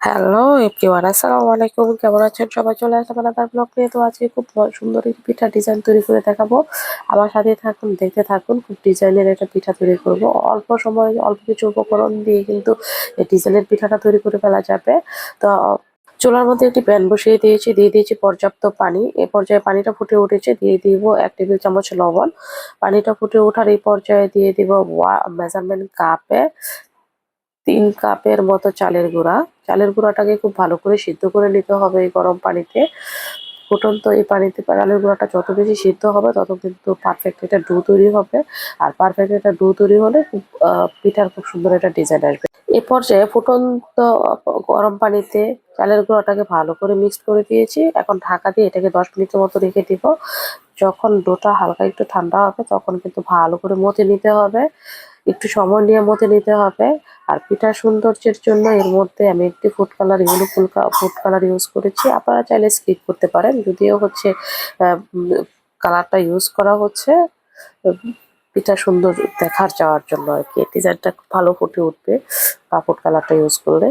Hello everyone আসসালামু আলাইকুম কেমন আছেন সবাই? চলে আসলাম আলাদার ব্লগ নিয়ে। তো আজকে খুব সুন্দর একটি পিঠা ডিজাইন তৈরি করে দেখাবো। আমার সাথে থাকুন, দেখতে থাকুন। খুব ডিজাইনের একটা পিঠা তৈরি করব। অল্প সময়, অল্প কিছু উপকরণ দিয়ে কিন্তু এই ডিজাইনের পিঠাটা তৈরি করে ফেলা যাবে। তো, চুলার মধ্যে একটি প্যান বসিয়ে দিয়েছি। দিয়ে দিয়েছি পর্যাপ্ত পানি। এ পর্যায়ে পানিটা ফুটে উঠেছে। দিয়ে দিব এক টেবিল চামচ লবণ। পানিটা ফুটে ওঠার এই পর্যায়ে দিয়ে দিব ওয়া মেজারমেন্ট কাপে তিন কাপের মতো চালের গুঁড়া। চালের গুঁড়াটাকে খুব ভালো করে সিদ্ধ করে নিতে হবে এই গরম পানিতে। ফুটন্ত এই পানিতে চালের গুঁড়াটা যত বেশি সিদ্ধ হবে, তত কিন্তু পারফেক্ট একটা ডু তৈরি হবে। আর পারফেক্ট একটা ডো তৈরি হলে খুব পিঠার খুব সুন্দর একটা ডিজাইন আসবে। এ পর্যায়ে ফুটন্ত গরম পানিতে চালের গুঁড়াটাকে ভালো করে মিক্সড করে দিয়েছি। এখন ঢাকা দিয়ে এটাকে দশ মিনিটের মতো রেখে দিব। যখন ডোটা হালকা একটু ঠান্ডা হবে, তখন কিন্তু ভালো করে মতে নিতে হবে। একটু সময় নিয়ে মতে নিতে হবে। আর পিঠা সৌন্দর্যের জন্য এর মধ্যে আমি একটি ফুড কালার ইউলো ফুল ফুড কালার ইউজ করেছি। আপনারা চাইলে স্কিপ করতে পারেন, যদিও হচ্ছে কালারটা ইউজ করা হচ্ছে পিঠা সুন্দর দেখার যাওয়ার জন্য আর কি। ডিজাইনটা ভালো ফুটে উঠবে, বা ফুড কালারটা ইউজ করলে।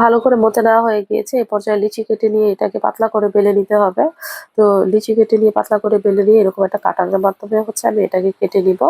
ভালো করে মতে নেওয়া হয়ে গিয়েছে। এ পর্যায়ে লিচি কেটে নিয়ে এটাকে পাতলা করে বেলে নিতে হবে। তো লিচি কেটে নিয়ে পাতলা করে বেলে নিয়ে এরকম একটা কাটানোর মাধ্যমে হচ্ছে আমি এটাকে কেটে নিব।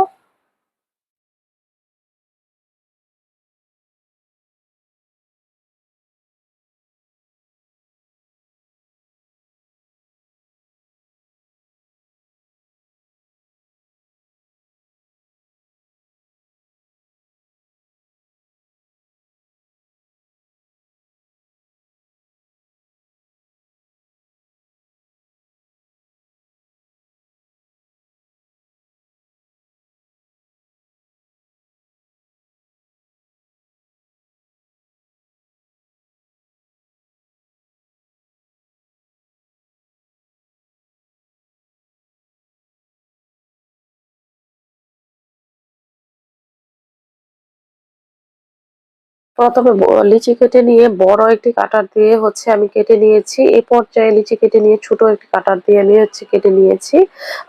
প্রথমে লিচি কেটে নিয়ে বড় একটি কাটার দিয়ে হচ্ছে আমি কেটে নিয়েছি। এই পর্যায়ে লিচি কেটে নিয়ে ছোট একটি কাটার দিয়ে আমি হচ্ছে কেটে নিয়েছি।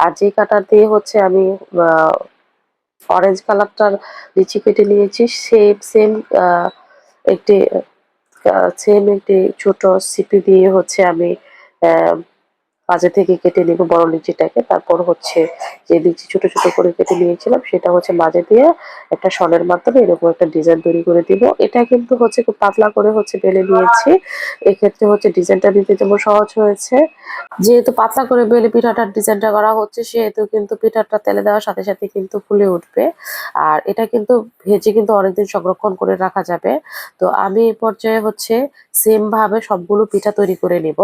আর যে কাটার দিয়ে হচ্ছে আমি অরেঞ্জ কালারটার লিচি কেটে নিয়েছি সেম সেম একটি সেম একটি ছোট সিপি দিয়ে হচ্ছে আমি মাঝে থেকে কেটে নিব বড় লিচিটাকে। তারপর হচ্ছে যে লিচি ছোট ছোট করে কেটে নিয়েছিলাম, সেটা হচ্ছে মাঝে দিয়ে একটা সনের মাধ্যমে এরকম একটা ডিজাইন তৈরি করে দিব। এটা কিন্তু হচ্ছে খুব পাতলা করে হচ্ছে বেলে নিয়েছি। এক্ষেত্রে হচ্ছে ডিজাইনটা দিতে যেমন সহজ হয়েছে। যেহেতু পাতলা করে বেলে পিঠাটার ডিজাইনটা করা হচ্ছে, সেহেতু কিন্তু পিঠাটা তেলে দেওয়ার সাথে সাথে কিন্তু ফুলে উঠবে। আর এটা কিন্তু ভেজে কিন্তু অনেকদিন সংরক্ষণ করে রাখা যাবে। তো আমি এই পর্যায়ে হচ্ছে সেম ভাবে সবগুলো পিঠা তৈরি করে নিব।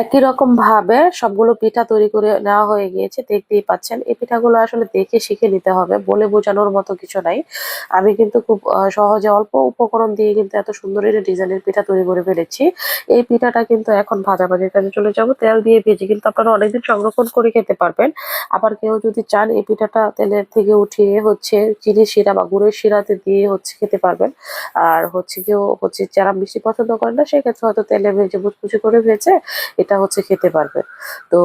একই রকম ভাবে সবগুলো পিঠা তৈরি করে নেওয়া হয়ে গিয়েছে, দেখতেই পাচ্ছেন। এই পিঠাগুলো আসলে দেখে শিখে নিতে হবে, বলে বোঝানোর মতো কিছু নাই। আমি কিন্তু খুব সহজে অল্প উপকরণ দিয়ে কিন্তু এত সুন্দর ডিজাইনের পিঠা তৈরি করে ফেলেছি। এই পিঠাটা কিন্তু এখন ভাজাভাজির কাজে চলে যাব। তেল দিয়ে ভেজে কিন্তু আপনারা অনেকদিন সংরক্ষণ করে খেতে পারবেন। আবার কেউ যদি চান এই পিঠাটা তেলের থেকে উঠিয়ে হচ্ছে চিনি শিরা বা গুড়ের শিরাতে দিয়ে হচ্ছে খেতে পারবেন। আর হচ্ছে কেউ হচ্ছে যারা মিষ্টি পছন্দ করেন না, সেক্ষেত্রে হয়তো তেলে ভেজে মুচমুচি করে ভেজে এটা হচ্ছে খেতে পারবে। তো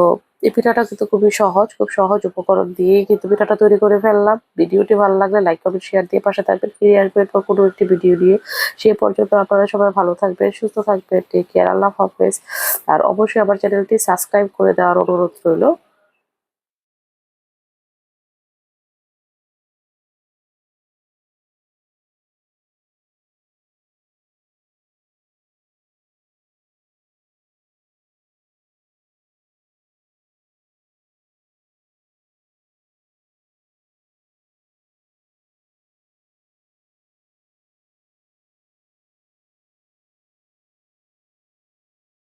এই পিঠাটা কিন্তু খুবই সহজ, খুব সহজ উপকরণ দিয়েই কিন্তু পিঠাটা তৈরি করে ফেললাম। ভিডিওটি ভালো লাগলে লাইক কমেন্ট শেয়ার দিয়ে পাশে থাকবেন। ফিরে আসবেন এরপর কোনো একটি ভিডিও নিয়ে। সে পর্যন্ত আপনারা সবাই ভালো থাকবেন, সুস্থ থাকবেন টেক কেয়ার আল্লাহ হাফেজ। আর অবশ্যই আমার চ্যানেলটি সাবস্ক্রাইব করে দেওয়ার অনুরোধ রইল।